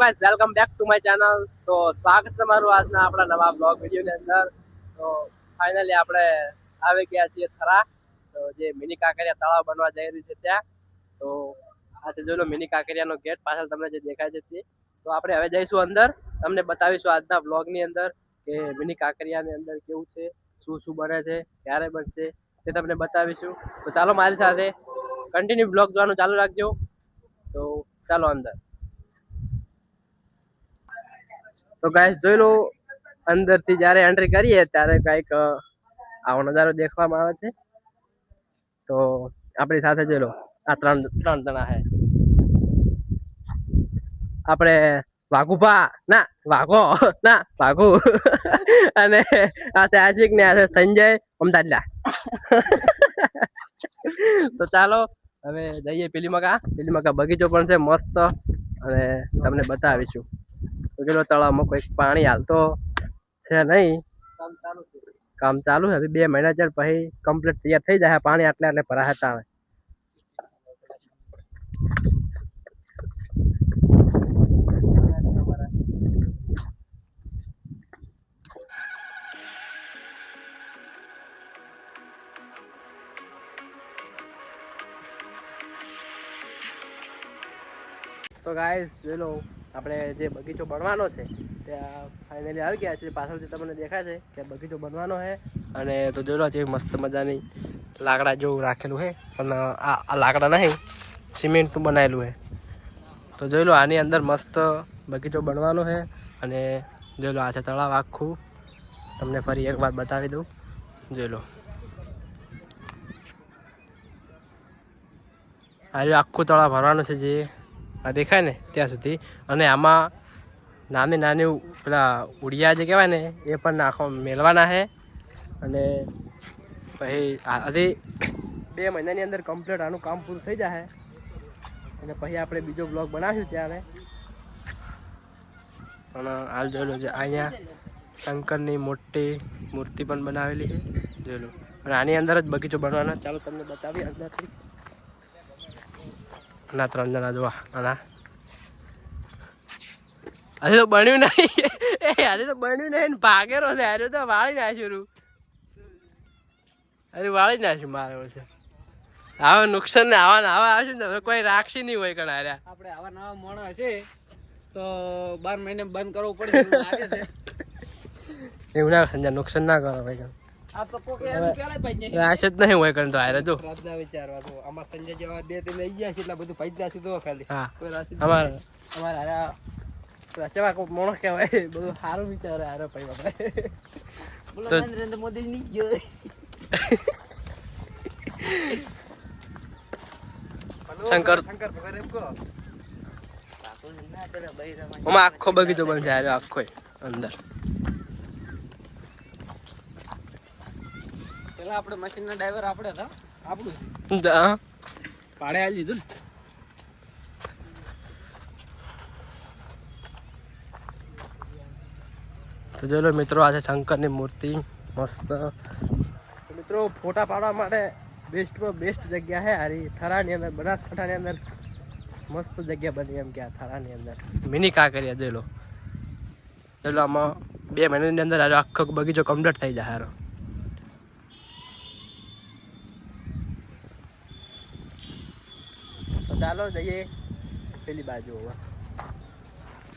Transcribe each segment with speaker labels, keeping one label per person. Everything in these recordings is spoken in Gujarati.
Speaker 1: Guys welcome back to my channel તો સ્વાગત છે તમારું આજના આપણા નવા બ્લોગ વિડીયોની અંદર. તો ફાઇનલી આપણે આવી ગયા છીએ થરા. તો જે મિની કાંકરિયા તળાવ બનવા જઈ રહી છે ત્યાં. તો આ છે જોઈ લો મિની કાંકરિયાનો ગેટ પાછળ તમને જે દેખાય છે તે. તો આપણે હવે જઈશું અંદર. તમને બતાવીશું આજના બ્લોગની અંદર કે મિની કાંકરિયાની અંદર કેવું છે, શું શું બને છે, ક્યારે બનશે તે તમને બતાવીશું. તો ચાલો મારી સાથે કન્ટિન્યુ બ્લોગ જોવાનું ચાલુ રાખજો. તો ચાલો અંદર. તો ગાઈસ જોઈ લો, અંદરથી જ્યારે એન્ટ્રી કરીએ ત્યારે કંઈક આવો નજારો દેખવામાં આવે છે. તો આપણી સાથે જોઈ લો, આ ત્રણ ત્રણ જણા છે. આપણે વાઘુભા ના, વાઘો, ના, વાઘુ. અને આ છે ને આ સંજય અમદાદલા તો ચાલો, હવે જઈએ પેલી મકા પેલી મકા બગીચો પણ છે મસ્ત. અને તમને બતાવીશું. પેલો તળાવમાં કોઈક પાણી હાલતો છે નહીં. કામ ચાલુ છે. બે મહિના ચાર પછી કમ્પ્લીટ તૈયાર થઈ જાય. પાણી આટલે આટલે ભરાય તાણે. તો ગાઈસ જોઈ લો. આપણે જે બગીચો બનવાનો છે ત્યાં ફાઇનલી આવી ગયા છે. પાછળથી તમને દેખાય છે કે બગીચો બનવાનો છે. અને તો લો જે મસ્ત મજાની લાકડા જેવું રાખેલું છે. પણ આ લાકડા નહીં સિમેન્ટનું બનાવેલું છે. તો જોઈ લો આની અંદર મસ્ત બગીચો બનવાનો છે. અને જોઈ લો આ છે તળાવ આખું. તમને ફરી એક વાર બતાવી દઉં. જોઈ લો. આ આખું તળાવ ભરવાનું છે જે આ દેખાય ને ત્યાં સુધી. અને આમાં નાની નાની પેલા ઉડિયા જે કહેવાય ને, એ પણ નાખો મેળવાના છે. અને પછી આથી બે મહિનાની અંદર કમ્પ્લીટ આનું કામ પૂરું થઈ જશે અને પછી આપણે બીજો બ્લોગ બનાવીશું ત્યારે. પણ હાલ જોઈ લો અહીંયા શંકરની મોટી મૂર્તિ પણ બનાવેલી છે. જોઈ અને આની અંદર જ બગીચો બનવાનો. ચાલો તમને બતાવી અંદરથી ના ત્રણ જણા જોવા. આના. આજે તો બન્યું નહીં. એ આજે તો બન્યું નહીં ને. ભાગેરો છે. આજે તો વાળી નાખ્યું રૂ અરે વાળી નાખ્યું મારે છે આવા નુકસાન ને આવા આવા આવશે ને હવે કોઈ રાખશે નહીં હોય કણ હાર્યા
Speaker 2: આપણે આવા નવા મોણા હશે તો બાર મહિને બંધ કરવું પડશે એવું
Speaker 1: ના નુકસાન ના કરો ભાઈ.
Speaker 2: તો જ
Speaker 1: નહીં હોય કંટો આયરે જો.
Speaker 2: રાતના વિચારવા તો અમાર સંજય જેવા બે ત્રણ લઈ ગયા છે બધું પૈસા છે તો ખાલી.
Speaker 1: હા.
Speaker 2: કોઈ રાશિ
Speaker 1: અમાર. અમાર હારે પેલા સેવા મોણો કહેવાય. બધું સારું વિચારે હારે ભાઈ બાપા.
Speaker 2: બોલો નરેન્દ્ર મોદી ની ગયો
Speaker 1: શંકર.
Speaker 2: શંકર ભગવાન એમ કહો.
Speaker 1: આખો બગીચો બનશે આખો અંદર.
Speaker 2: પેલા આપણે મશીન ના ડ્રાઈવર આપણે હતા. આપણું
Speaker 1: હા
Speaker 2: પાડે આવી લીધું ને.
Speaker 1: તો લો મિત્રો આ છે શંકરની મૂર્તિ. મસ્ત. મિત્રો ફોટા પાડવા માટે બેસ્ટમાં બેસ્ટ જગ્યા છે હારી થરાની અંદર બનાસકાંઠાની અંદર મસ્ત જગ્યા બની એમ કે આ થરાની અંદર. મિની કાંકરિયા જોઈ લો. જોઈ આમાં બે મહિનાની અંદર આખો બગીચો કમ્પ્લીટ થઈ જાય હારો. ચાલો જઈએ. પેલી બાજુ હવે.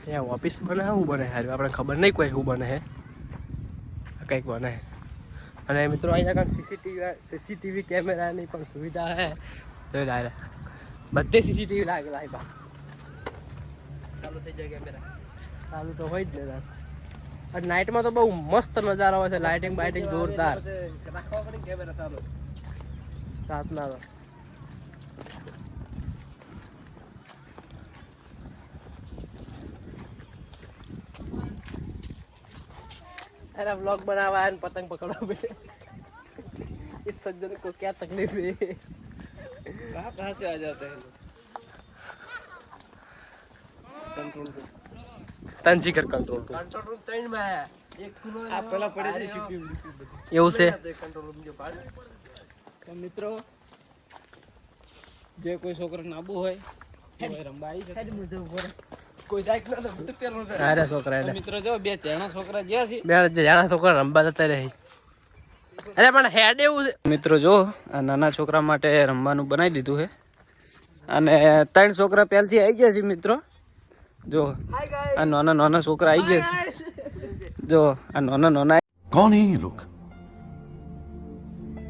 Speaker 1: ત્યાં ઓફિસ બને શું બને હારું આપણે ખબર નહીં કોઈ શું બને હે. કંઈક બને હે. અને મિત્રો અહીંયા કાંઈક સીસીટીવી સીસીટીવી કેમેરાની પણ સુવિધા છે જોઈ લે બધે સીસીટીવી લાગેલા બા
Speaker 2: ચાલુ થઈ જાય કેમેરા.
Speaker 1: ચાલુ તો હોય જ ને અને નાઇટમાં તો બહુ મસ્ત નજારો આવે છે. લાઇટિંગ બાઇટિંગ જોરદાર.
Speaker 2: રાખવા પડે કેમેરા ચાલુ.
Speaker 1: રાતના તો. अरे व्लॉग बनावा है पतंग पकड़ो बेटे इस सज्जन को क्या तकलीफ है
Speaker 2: कहाँ कहाँ से आ जाते हैं control room
Speaker 1: તનશીકર control
Speaker 2: control room ત્રણ માં આયા એક ખૂણો આ પેલા પડે છે સીપીયુ
Speaker 1: એવું છે
Speaker 2: કંટ્રોલ રૂમ જો પાડ તો મિત્રો જે કોઈ છોકરાને આબુ હોય એ રંબા આવી શકે
Speaker 1: છોકરા એટલે
Speaker 2: મિત્રો જો બે ચાણા છોકરા ગયા છે.
Speaker 1: બે ચાણા છોકરા રમવા જતા રહી. અરે પણ હેડ એવું છે.
Speaker 2: મિત્રો જો આ નાના છોકરા માટે રમવાનું બનાવી દીધું છે. અને ત્રણ છોકરા પહેલથી આવી ગયા છે મિત્રો. જો આ નાના નાના છોકરા આવી ગયા છે. જો આ નાના નાના
Speaker 3: કોણ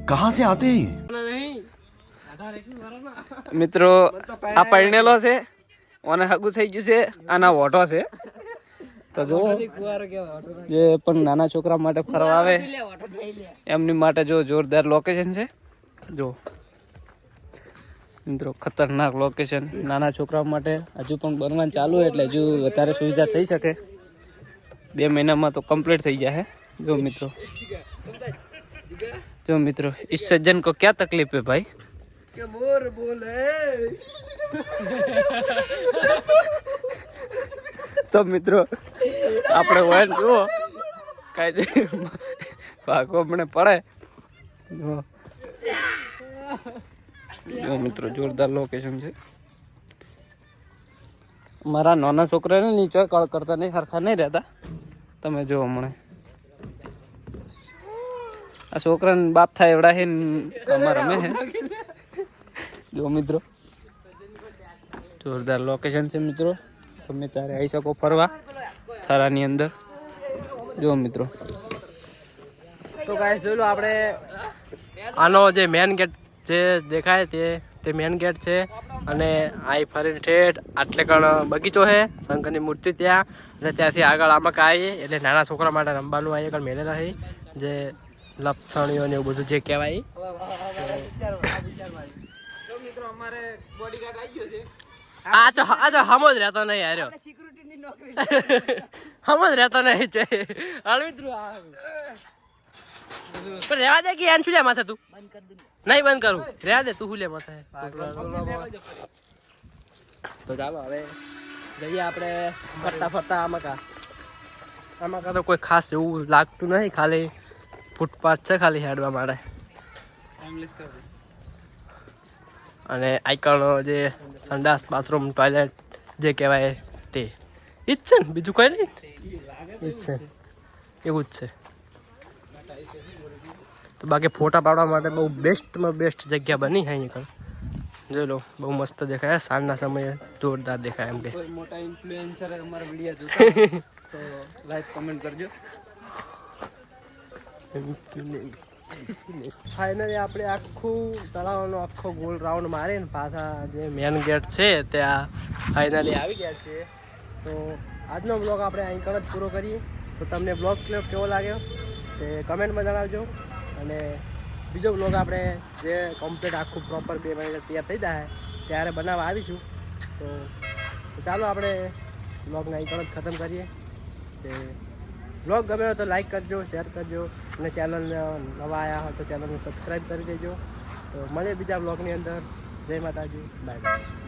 Speaker 3: કહા સે આતે
Speaker 2: મિત્રો આ પરણેલો છે. મને હગું થઈ ગયું છે. આના વોટો છે. તો જો જે પણ નાના છોકરા માટે ફરવા આવે. એમની માટે જો જોરદાર લોકેશન છે. જો. મિત્રો, ખતરનાક લોકેશન નાના છોકરા માટે હજુ પણ બનવાનું ચાલુ એટલે હજુ વધારે સુવિધા થઈ શકે. બે મહિનામાં તો કમ્પ્લીટ થઈ જશે જો મિત્રો. જો મિત્રો ઈ સજ્જન કો ક્યાં તકલીફ હે ભાઈ? કે મોર બોલે. તો મિત્રો, આપણે વન જુઓ, કાંઈ ભાગો મને પડે. જો મિત્રો, જોરદાર લોકેશન છે. મારા નાના છોકરાને નીચે કળ કરતા નહીં સરખા નહીં રહેતા. તમે જો હમણાં. આ છોકરાને બાપ થાય એવડા છે હે અમારા મેં જો મિત્રો. જોરદાર લોકેશન છે મિત્રો. તમે તારે આવી શકો ફરવા થરાની અંદર. જો મિત્રો.
Speaker 1: તો ગાઈસ જોઈ લો આપણે આનો જે મેન ગેટ જે દેખાય તે તે મેન ગેટ છે. અને આઈ ફરી ઠેઠ આટલે કણ બગીચો છે. શંકરની મૂર્તિ ત્યાં. અને ત્યાંથી આગળ આમાં આવીએ એટલે નાના છોકરા માટે રમવાનું અહીં આગળ મેળેલા છે. જે લપસણીઓ ને એવું બધું જે કહેવાય.
Speaker 2: અમારે બોડીગાર્ડ આવી ગયો છે.
Speaker 1: આ તો આ તો હમો જ રહેતો નહીં હાર્યો. હમો જ રહેતો નહીં છે. હાલ મિત્રો આ પણ રહેવા દે કે યાર શું લે માથે તું? નહીં બંધ કરું. રહેવા દે તું લે માથે? તો ચાલો હવે. જઈએ આપણે ફરતા ફરતા આમાં કા આમાં કા તો કોઈ ખાસ એવું લાગતું નહીં ખાલી ફૂટપાથ છે ખાલી હેડવા માટે.
Speaker 2: કરો
Speaker 1: અને આઈકણો જે સંડાસ બાથરૂમ ટોયલેટ જે કહેવાય તે. એ જ છે ને? બીજું કંઈ નહીં? એ જ છે. એવું જ છે. તો બાકી ફોટા પાડવા માટે બહુ બેસ્ટમાં બેસ્ટ જગ્યા બની છે અહીંયા જોઈ લો બહુ મસ્ત દેખાય સાંજના સમયે જોરદાર દેખાય એમ કે.
Speaker 2: મોટા ઇન્ફ્લુએન્સર અમારા વીડિયો જોતા. તો લાઈક કમેન્ટ કરજો.
Speaker 1: ફાઇનલી આપણે આખું તળાવનો આખો ગોલ રાઉન્ડ મારીને પાછા જે મેન ગેટ છે ત્યાં ફાઇનલી આવી ગયા છીએ. તો આજનો બ્લોગ આપણે અહીં કણ જ પૂરો કરીએ. તો તમને બ્લોગ કેવો લાગ્યો તે કમેન્ટમાં જણાવજો. અને બીજો બ્લોગ આપણે જે કમ્પ્લીટ આખું પ્રોપર બે મહિના તૈયાર થઈ જાય ત્યારે બનાવવા આવીશું. તો તો ચાલો આપણે બ્લોગને અહીં કણ જ ખતમ કરીએ. તે બ્લોગ ગમે તો લાઈક કરજો શેર કરજો. અને ચેનલને નવા આવ્યા હોય તો ચેનલને સબસ્ક્રાઈબ કરી દેજો. તો મળીએ બીજા બ્લોગની અંદર. જય માતાજી. Bye bye